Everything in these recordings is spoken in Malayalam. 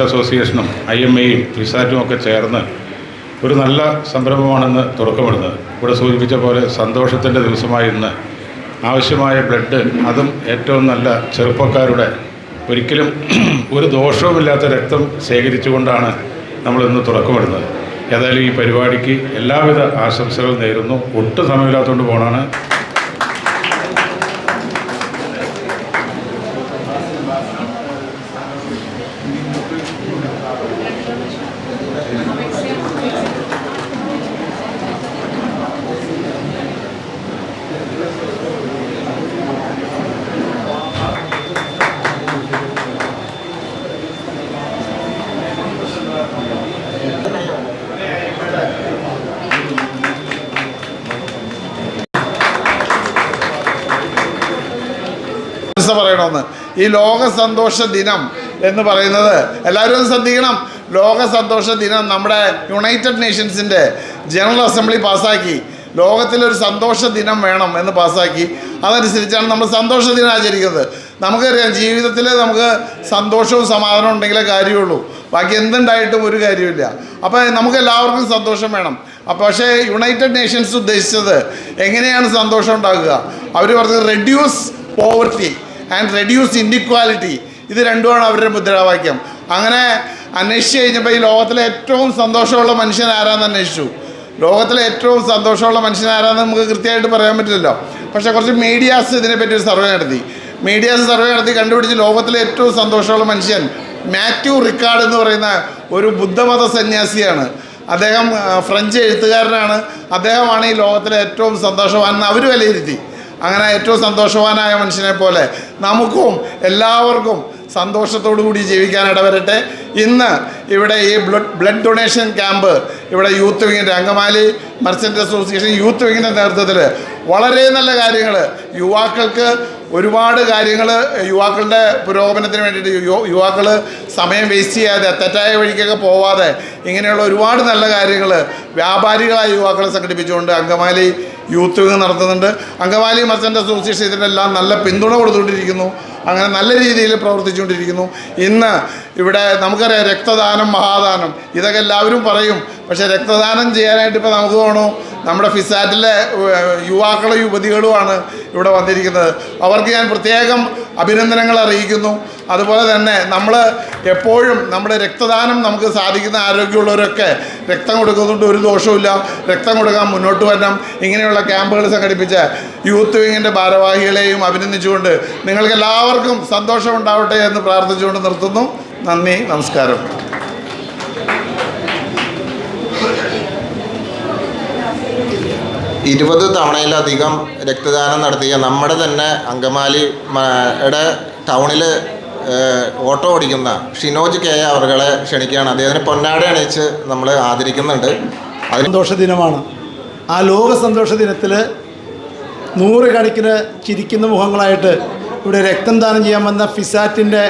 അസോസിയേഷനും ഐ എം എയും ഫിസാറ്റും ഒക്കെ ചേർന്ന് ഒരു നല്ല സംരംഭമാണെന്ന് തുടക്കമിടുന്നത് ഇവിടെ സൂചിപ്പിച്ച പോലെ സന്തോഷത്തിന്റെ ദിവസമായി ഇന്ന്. ആവശ്യമായ ബ്ലഡ് അതും ഏറ്റവും നല്ല ചെറുപ്പക്കാരുടെ ഒരിക്കലും ഒരു ദോഷവുമില്ലാത്ത രക്തം ശേഖരിച്ചുകൊണ്ടാണ് നമ്മളിന്ന് തുടക്കമിടുന്നത്. ഏതായാലും ഈ പരിപാടിക്ക് എല്ലാവിധ ആശംസകൾ നേരുന്നു. ഒട്ടും സമയമില്ലാത്തതുകൊണ്ട് പോകണമാണ് പറയണമെന്ന് ഈ ലോക സന്തോഷ ദിനം എന്ന് പറയുന്നത് എല്ലാവരും ശ്രദ്ധിക്കണം. ലോക സന്തോഷ ദിനം നമ്മുടെ യുണൈറ്റഡ് നേഷൻസിന്റെ ജനറൽ അസംബ്ലി പാസ്സാക്കി. ലോകത്തിലൊരു സന്തോഷ ദിനം വേണം എന്ന് പാസ്സാക്കി. അതനുസരിച്ചാണ് നമ്മൾ സന്തോഷ ദിനം ആചരിക്കുന്നത്. നമുക്കറിയാം ജീവിതത്തിൽ നമുക്ക് സന്തോഷവും സമാധാനവും ഉണ്ടെങ്കിലേ കാര്യമുള്ളൂ. ബാക്കി എന്തുണ്ടായിട്ടും ഒരു കാര്യമില്ല അപ്പോൾ നമുക്ക് എല്ലാവർക്കും സന്തോഷം വേണം. അപ്പോൾ പക്ഷേ യുണൈറ്റഡ് നേഷൻസ് ഉദ്ദേശിച്ചത് എങ്ങനെയാണ് സന്തോഷം ഉണ്ടാകുക അവർ പറഞ്ഞത് reduce poverty and reduce inequality ഇത് രണ്ടുമാണ് അവരുടെ മുദ്രാവാക്യം. അങ്ങനെ അന്വേഷിച്ച് കഴിഞ്ഞപ്പോൾ ഈ ലോകത്തിലെ ഏറ്റവും സന്തോഷമുള്ള മനുഷ്യൻ ആരാന്ന് അന്വേഷിച്ചു. ലോകത്തിലെ ഏറ്റവും സന്തോഷമുള്ള മനുഷ്യൻ ആരാന്ന് നമുക്ക് കൃത്യമായിട്ട് പറയാൻ പറ്റില്ലല്ലോ. പക്ഷേ കുറച്ച് മീഡിയാസ് ഇതിനെപ്പറ്റി ഒരു സർവേ നടത്തി. മീഡിയാസ് സർവേ നടത്തി കണ്ടുപിടിച്ച് ലോകത്തിലെ ഏറ്റവും സന്തോഷമുള്ള മനുഷ്യൻ മാത്യു റിക്കാർഡ് എന്ന് പറയുന്ന ഒരു ബുദ്ധമത സന്യാസിയാണ്. അദ്ദേഹം ഫ്രഞ്ച് എഴുത്തുകാരനാണ്. അദ്ദേഹമാണ് ഈ ലോകത്തിലെ ഏറ്റവും സന്തോഷവാൻ എന്ന് അവർ വിലയിരുത്തി. അങ്ങനെ ഏറ്റവും സന്തോഷവാനായ മനുഷ്യനെ പോലെ നമുക്കും എല്ലാവർക്കും സന്തോഷത്തോടു കൂടി ജീവിക്കാൻ ഇടവരട്ടെ. ഇന്ന് ഇവിടെ ഈ ബ്ലഡ് ബ്ലഡ് ഡൊണേഷൻ ക്യാമ്പ് ഇവിടെ യൂത്ത് വിങ്ങിന്റെ അങ്കമാലി മർച്ചന്റ് അസോസിയേഷൻ യൂത്ത് വിങ്ങിന്റെ നേതൃത്വത്തിൽ വളരെ നല്ല കാര്യങ്ങൾ യുവാക്കൾക്ക് ഒരുപാട് കാര്യങ്ങൾ യുവാക്കളുടെ പുരോഗമനത്തിന് വേണ്ടിയിട്ട് യുവാക്കൾ സമയം വേസ്റ്റ് ചെയ്യാതെ തെറ്റായ വഴിക്കൊക്കെ പോവാതെ ഇങ്ങനെയുള്ള ഒരുപാട് നല്ല കാര്യങ്ങൾ വ്യാപാരികളായ യുവാക്കളെ സംഘടിപ്പിച്ചുകൊണ്ട് അങ്കമാലി യൂത്ത് വിങ് നടത്തുന്നുണ്ട്. അങ്കമാലി മർച്ചന്റ് അസോസിയേഷൻ ഇതിനെല്ലാം നല്ല പിന്തുണ കൊടുത്തുകൊണ്ടിരിക്കുന്നു. അങ്ങനെ നല്ല രീതിയിൽ പ്രവർത്തിച്ചുകൊണ്ടിരിക്കുന്നു. ഇന്ന് ഇവിടെ നമുക്കറിയാം രക്തദാനം മഹാദാനം. ഇതൊക്കെ എല്ലാവരും പറയും. പക്ഷേ രക്തദാനം ചെയ്യാനായിട്ട് ഇപ്പോൾ നമുക്ക് തോന്നുന്നു നമ്മുടെ ഫിസാറ്റിലെ യുവാക്കളും യുവതികളുമാണ് ഇവിടെ വന്നിരിക്കുന്നത്. അവർക്ക് ഞാൻ പ്രത്യേകം അഭിനന്ദനങ്ങൾ അറിയിക്കുന്നു. അതുപോലെ തന്നെ നമ്മൾ എപ്പോഴും നമ്മുടെ രക്തദാനം നമുക്ക് സാധിക്കുന്ന ആരോഗ്യമുള്ളവരൊക്കെ രക്തം കൊടുക്കുന്നതുകൊണ്ട് ഒരു ദോഷവുമില്ല. രക്തം കൊടുക്കാൻ മുന്നോട്ട് വരണം. ഇങ്ങനെയുള്ള ക്യാമ്പുകൾ സംഘടിപ്പിച്ച യൂത്ത് വിങ്ങിന്റെ ഭാരവാഹികളെയും അഭിനന്ദിച്ചുകൊണ്ട് നിങ്ങൾക്ക് എല്ലാവർക്കും സന്തോഷം ഉണ്ടാവട്ടെ എന്ന് പ്രാർത്ഥിച്ചുകൊണ്ട് നിർത്തുന്നു. നന്ദി നമസ്കാരം. ഇരുപത് തവണയിലധികം രക്തദാനം നടത്തിയ നമ്മുടെ തന്നെ അങ്കമാലി മ- യുടെ ടൗണിൽ ഓട്ടോ ഓടിക്കുന്ന ഷിനോജ് കെ അവരെ ക്ഷണിക്കുകയാണ്. അദ്ദേഹത്തിന് പൊന്നാട അണിയിച്ച് നമ്മൾ ആദരിക്കുന്നുണ്ട്. അതിന് സന്തോഷ ദിനമാണ് ആ ലോക സന്തോഷ ദിനത്തിൽ നൂറുകണക്കിന് ചിരിക്കുന്ന മുഖങ്ങളായിട്ട് ഇവിടെ രക്തം ദാനം ചെയ്യാൻ വന്ന ഫിസാറ്റിന്റെ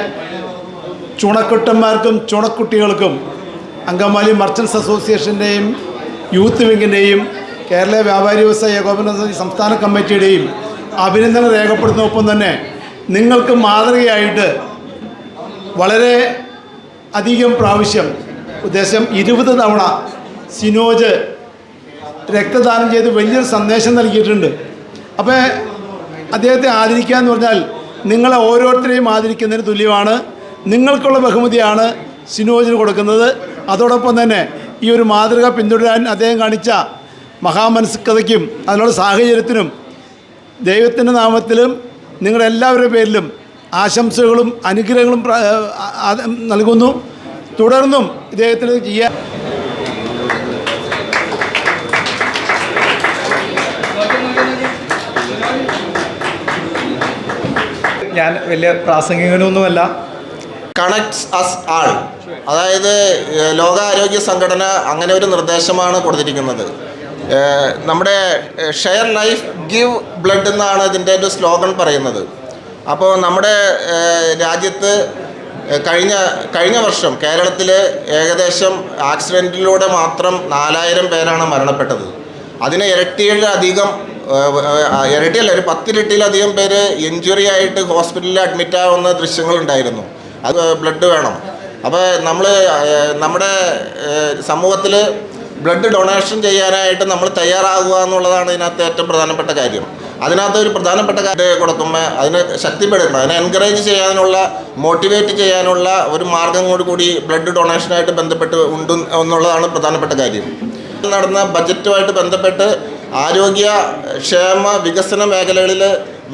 ചുണക്കുട്ടന്മാർക്കും ചുണക്കുട്ടികൾക്കും അങ്കമാലി മർച്ചൻസ് അസോസിയേഷന്റെയും യൂത്ത് വിങ്ങിന്റെയും കേരള വ്യാപാരി വ്യവസായ ഏകോപന സംസ്ഥാന കമ്മിറ്റിയുടെയും അഭിനന്ദനം രേഖപ്പെടുത്തുന്നതൊപ്പം തന്നെ നിങ്ങൾക്ക് മാതൃകയായിട്ട് വളരെ അധികം പ്രാവശ്യം ഉദ്ദേശം ഇരുപത് തവണ സിനോജ് രക്തദാനം ചെയ്ത് വലിയൊരു സന്ദേശം നൽകിയിട്ടുണ്ട്. അപ്പോൾ അദ്ദേഹത്തെ ആദരിക്കുക എന്ന് പറഞ്ഞാൽ നിങ്ങളെ ഓരോരുത്തരെയും ആദരിക്കുന്നതിന് തുല്യമാണ്. നിങ്ങൾക്കുള്ള ബഹുമതിയാണ് സിനോജിന് കൊടുക്കുന്നത്. അതോടൊപ്പം തന്നെ ഈ ഒരു മാതൃക പിന്തുടരാൻ അദ്ദേഹം കാണിച്ച മഹാമനസ്കതയ്ക്കും അതിനുള്ള സാഹചര്യത്തിനും ദൈവത്തിന്റെ നാമത്തിലും നിങ്ങളുടെ എല്ലാവരുടെ പേരിലും ആശംസകളും അനുഗ്രഹങ്ങളും നൽകുന്നു. തുടർന്നും ഇദ്ദേഹത്തിന് ചെയ്യാൻ ഞാൻ വലിയ പ്രാസംഗികനൊന്നുമല്ല. കണക്ട്സ് അസ് ആൾ അതായത് ലോകാരോഗ്യ സംഘടന അങ്ങനെ ഒരു നിർദ്ദേശമാണ് കൊടുത്തിരിക്കുന്നത്. നമ്മുടെ ഷെയർ ലൈഫ് ഗിവ് ബ്ലഡ് എന്നാണ് ഇതിന്റെ ഒരു സ്ലോഗൻ പറയുന്നത്. അപ്പോൾ നമ്മുടെ രാജ്യത്ത് കഴിഞ്ഞ കഴിഞ്ഞ വർഷം കേരളത്തിൽ ഏകദേശം ആക്സിഡന്റിലൂടെ മാത്രം നാലായിരം പേരാണ് മരണപ്പെട്ടത്. അതിന് ഇരട്ടിയിലധികം ഇരട്ടിയല്ല ഒരു പത്തിരട്ടിയിലധികം പേര് ഇഞ്ചുറി ആയിട്ട് ഹോസ്പിറ്റലിൽ അഡ്മിറ്റ് ആവുന്ന ദൃശ്യങ്ങളുണ്ടായിരുന്നു അത് ബ്ലഡ് വേണം. അപ്പോൾ നമ്മൾ നമ്മുടെ സമൂഹത്തിൽ ബ്ലഡ് ഡൊണേഷൻ ചെയ്യാനായിട്ട് നമ്മൾ തയ്യാറാകുക എന്നുള്ളതാണ് ഇതിനകത്ത് ഏറ്റവും പ്രധാനപ്പെട്ട കാര്യം. അതിനകത്ത് ഒരു പ്രധാനപ്പെട്ട കാര്യം കൊടുക്കുമ്പോൾ അതിനെ ശക്തിപ്പെടുത്തണം അതിനെ എൻകറേജ് ചെയ്യാനുള്ള മോട്ടിവേറ്റ് ചെയ്യാനുള്ള ഒരു മാർഗം കൂടി ബ്ലഡ് ഡൊണേഷനായിട്ട് ബന്ധപ്പെട്ട് ഉണ്ട് എന്നുള്ളതാണ് പ്രധാനപ്പെട്ട കാര്യം. നടന്ന ബജറ്റുമായിട്ട് ബന്ധപ്പെട്ട് ആരോഗ്യ ക്ഷേമ വികസന മേഖലകളിൽ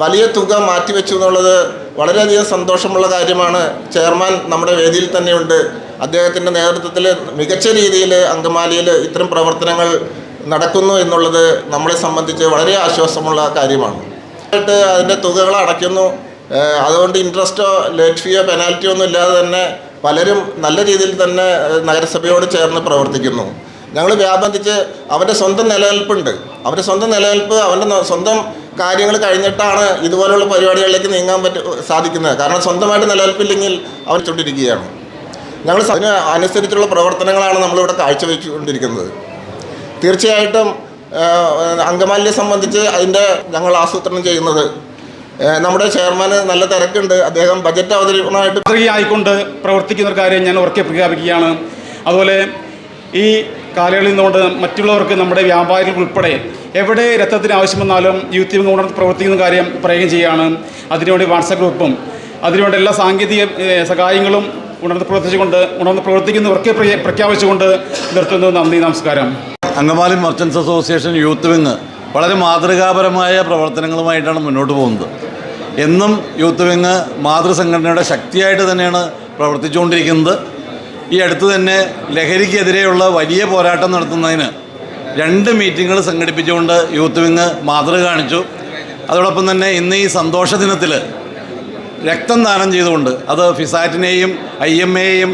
വലിയ തുക മാറ്റിവെച്ചു എന്നുള്ളത് വളരെയധികം സന്തോഷമുള്ള കാര്യമാണ്. ചെയർമാൻ നമ്മുടെ വേദിയിൽ തന്നെയുണ്ട്. അദ്ദേഹത്തിന്റെ നേതൃത്വത്തിൽ മികച്ച രീതിയിൽ അങ്കമാലിയിൽ ഇത്തരം പ്രവർത്തനങ്ങൾ നടക്കുന്നു എന്നുള്ളത് നമ്മളെ സംബന്ധിച്ച് വളരെ ആശ്വാസമുള്ള കാര്യമാണ്. ആയിട്ട് അതിന്റെ തുകകൾ അടയ്ക്കുന്നു. അതുകൊണ്ട് ഇൻട്രസ്റ്റോ ലേറ്റ് ഫീയോ പെനാൽറ്റിയോ ഒന്നും ഇല്ലാതെ തന്നെ പലരും നല്ല രീതിയിൽ തന്നെ നഗരസഭയോട് ചേർന്ന് പ്രവർത്തിക്കുന്നു. ഞങ്ങൾ വ്യാപന്തിച്ച് അവന്റെ സ്വന്തം നിലനിൽപ്പുണ്ട്. അവന്റെ സ്വന്തം നിലനിൽപ്പ് അവന്റെ സ്വന്തം കാര്യങ്ങൾ കഴിഞ്ഞിട്ടാണ് ഇതുപോലുള്ള പരിപാടികളിലേക്ക് നീങ്ങാൻ പറ്റ സാധിക്കുന്നത്. കാരണം സ്വന്തമായിട്ട് നിലനിൽപ്പില്ലെങ്കിൽ അവൻ ചുണ്ടിരിക്കുകയാണ്. ഞങ്ങൾ അതിന് അനുസരിച്ചുള്ള പ്രവർത്തനങ്ങളാണ് നമ്മളിവിടെ കാഴ്ചവെച്ചുകൊണ്ടിരിക്കുന്നത്. തീർച്ചയായിട്ടും അങ്കമാലിയെ സംബന്ധിച്ച് അതിന്റെ ഞങ്ങൾ ആസൂത്രണം ചെയ്യുന്നത്. നമ്മുടെ ചെയർമാന് നല്ല തിരക്കുണ്ട്. അദ്ദേഹം ബജറ്റ് അവതരിപ്പണമായിട്ട് മാതൃകയായിക്കൊണ്ട് പ്രവർത്തിക്കുന്ന ഒരു കാര്യം ഞാൻ ഉറക്കെ പ്രഖ്യാപിക്കുകയാണ്. അതുപോലെ ഈ കാലയളവിൽ നിന്നുകൊണ്ട് മറ്റുള്ളവർക്ക് നമ്മുടെ വ്യാപാരികൾ ഉൾപ്പെടെ എവിടെ രക്തത്തിന് ആവശ്യം വന്നാലും യൂത്ത് വിംഗ് ഉണർന്ന് പ്രവർത്തിക്കുന്ന കാര്യം പറയുകയും ചെയ്യുകയാണ്. അതിനുവേണ്ടി വാട്സപ്പ് ഗ്രൂപ്പും അതിനുവേണ്ടി എല്ലാ സാങ്കേതിക സഹായങ്ങളും ഉണർന്ന് പ്രവർത്തിച്ചുകൊണ്ട് ഉണർന്ന് പ്രവർത്തിക്കുന്നവർക്ക് പ്ര- പ്രഖ്യാപിച്ചുകൊണ്ട് നിർത്തുന്നു നന്ദി നമസ്കാരം. Angamaly merchants association youth wing വളരെ മാതൃകാപരമായ പ്രവർത്തനങ്ങളുമായിട്ടാണ് മുന്നോട്ട് പോകുന്നത്. എന്നും യൂത്ത് വിങ് മാതൃസംഘടനയുടെ ശക്തിയായിട്ട് തന്നെയാണ് പ്രവർത്തിച്ചുകൊണ്ടിരിക്കുന്നത്. ഈ അടുത്ത് തന്നെ ലഹരിക്കെതിരെയുള്ള വലിയ പോരാട്ടം നടത്തുന്നതിന് രണ്ട് മീറ്റിങ്ങുകൾ സംഘടിപ്പിച്ചുകൊണ്ട് യൂത്ത് വിങ് മാതൃക കാണിച്ചു. അതോടൊപ്പം തന്നെ ഇന്ന് ഈ സന്തോഷ ദിനത്തിൽ രക്തം ദാനം ചെയ്തുകൊണ്ട് അത് ഫിസാറ്റിനെയും ഐ എം എയും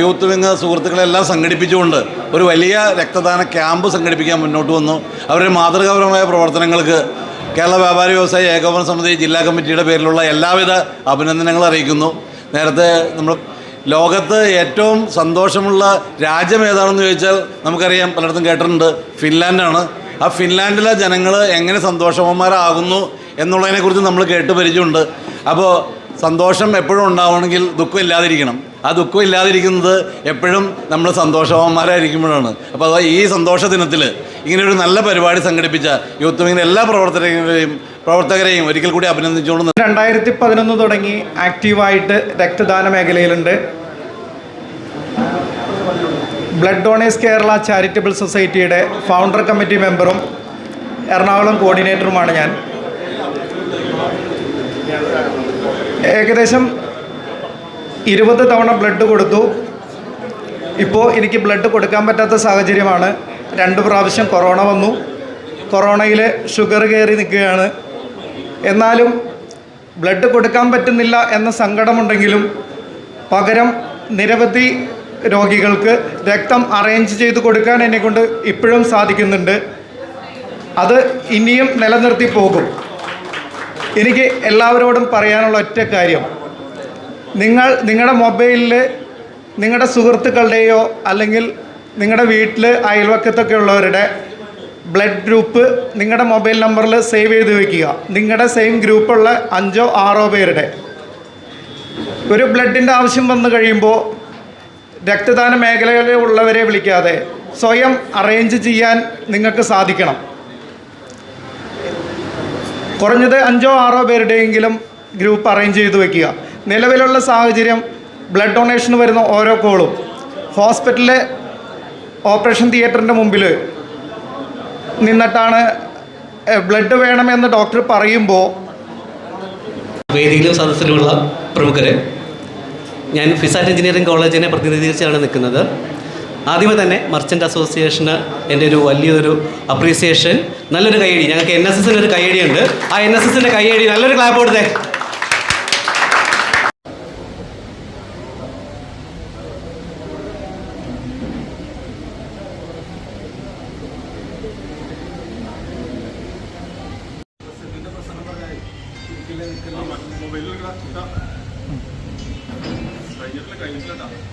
യൂത്ത് വിങ് സുഹൃത്തുക്കളെല്ലാം സംഘടിപ്പിച്ചുകൊണ്ട് ഒരു വലിയ രക്തദാന ക്യാമ്പ് സംഘടിപ്പിക്കാൻ മുന്നോട്ട് വന്നു. അവരുടെ മാതൃകാപരമായ പ്രവർത്തനങ്ങൾക്ക് കേരള വ്യാപാരി വ്യവസായ ഏകോപന സമിതി ജില്ലാ കമ്മിറ്റിയുടെ പേരിലുള്ള എല്ലാവിധ അഭിനന്ദനങ്ങളും അറിയിക്കുന്നു. നേരത്തെ നമ്മൾ ലോകത്ത് ഏറ്റവും സന്തോഷമുള്ള രാജ്യം ഏതാണെന്ന് ചോദിച്ചാൽ നമുക്കറിയാം പലയിടത്തും കേട്ടിട്ടുണ്ട് ഫിൻലാൻഡാണ്. ആ ഫിൻലാൻഡിലെ ജനങ്ങൾ എങ്ങനെ സന്തോഷവന്മാരാകുന്നു എന്നുള്ളതിനെക്കുറിച്ച് നമ്മൾ കേട്ട് പരിചയമുണ്ട്. അപ്പോൾ സന്തോഷം എപ്പോഴും ഉണ്ടാവണമെങ്കിൽ ദുഃഖം ഇല്ലാതിരിക്കണം. ആ ദുഃഖം ഇല്ലാതിരിക്കുന്നത് എപ്പോഴും നമ്മൾ സന്തോഷവാന്മാരായിരിക്കുമ്പോഴാണ്. അപ്പോൾ അതാ ഈ സന്തോഷ ദിനത്തിൽ ഇങ്ങനെ ഒരു നല്ല പരിപാടി സംഘടിപ്പിച്ച യൂത്ത് വിങ്ങിന്റെ എല്ലാ പ്രവർത്തകരെയും പ്രവർത്തകരെയും ഒരിക്കൽ കൂടി അഭിനന്ദിച്ചുകൊണ്ട് രണ്ടായിരത്തി പതിനൊന്ന് തുടങ്ങി ആക്റ്റീവായിട്ട് രക്തദാന മേഖലയിലുണ്ട്. ബ്ലഡ് ഡോണേഴ്സ് കേരള ചാരിറ്റബിൾ സൊസൈറ്റിയുടെ ഫൗണ്ടർ കമ്മിറ്റി മെമ്പറും എറണാകുളം കോർഡിനേറ്ററുമാണ് ഞാൻ. ഏകദേശം ഇരുപത് തവണ ബ്ലഡ് കൊടുത്തു. ഇപ്പോൾ എനിക്ക് ബ്ലഡ് കൊടുക്കാൻ പറ്റാത്ത സാഹചര്യമാണ്. രണ്ട് പ്രാവശ്യം കൊറോണ വന്നു. കൊറോണയിൽ ഷുഗർ കയറി നിൽക്കുകയാണ്. എന്നാലും ബ്ലഡ് കൊടുക്കാൻ പറ്റുന്നില്ല എന്ന സങ്കടമുണ്ടെങ്കിലും പകരം നിരവധി രോഗികൾക്ക് രക്തം അറേഞ്ച് ചെയ്ത് കൊടുക്കാൻ എന്നെക്കൊണ്ട് ഇപ്പോഴും സാധിക്കുന്നുണ്ട്. അത് ഇനിയും നിലനിർത്തി പോകും. എനിക്ക് എല്ലാവരോടും പറയാനുള്ള ഒറ്റ കാര്യം. നിങ്ങൾ നിങ്ങളുടെ മൊബൈലിൽ നിങ്ങളുടെ സുഹൃത്തുക്കളുടെയോ അല്ലെങ്കിൽ നിങ്ങളുടെ വീട്ടിൽ അയൽവക്കത്തൊക്കെ ഉള്ളവരുടെ ബ്ലഡ് ഗ്രൂപ്പ് നിങ്ങളുടെ മൊബൈൽ നമ്പറിൽ സേവ് ചെയ്ത് വയ്ക്കുക നിങ്ങളുടെ സെയിം ഗ്രൂപ്പുള്ള അഞ്ചോ ആറോ പേരുടെ. ഒരു ബ്ലഡിന്റെ ആവശ്യം വന്നു കഴിയുമ്പോൾ രക്തദാന മേഖലകളിലുള്ളവരെ വിളിക്കാതെ സ്വയം അറേഞ്ച് ചെയ്യാൻ നിങ്ങൾക്ക് സാധിക്കണം. കുറഞ്ഞത് അഞ്ചോ ആറോ പേരുടെയെങ്കിലും ഗ്രൂപ്പ് അറേഞ്ച് ചെയ്ത് വെക്കുക. നിലവിലുള്ള സാഹചര്യം ബ്ലഡ് ഡൊണേഷന് വരുന്ന ഓരോ കോളും. ഹോസ്പിറ്റലിലെ ഓപ്പറേഷൻ തിയേറ്ററിന്റെ മുമ്പിൽ നിന്നിട്ടാണ് ബ്ലഡ് വേണമെന്ന് ഡോക്ടർ പറയുമ്പോൾ വേദിയിലും സദസ്സിലുമുള്ള പ്രമുഖരെ ഞാൻ ഫിസാറ്റ് എഞ്ചിനീയറിംഗ് കോളേജിനെ പ്രതിനിധീകരിച്ചാണ് നിൽക്കുന്നത്. ആദ്യമേ തന്നെ മർച്ചന്റ് അസോസിയേഷന് എന്റെ ഒരു വലിയൊരു അപ്രീസിയേഷൻ നല്ലൊരു കൈയടി. ഞങ്ങൾക്ക് എൻ എസ് എസിന്റെ ഒരു കൈയടി ഉണ്ട് ആ എൻ എസ് എസിന്റെ കൈയടി നല്ലൊരു ക്ലാപ്പ് കൊടുത്തേ. കഴിഞ്ഞിട്ടില്ല കഴിഞ്ഞിട്ടില്ല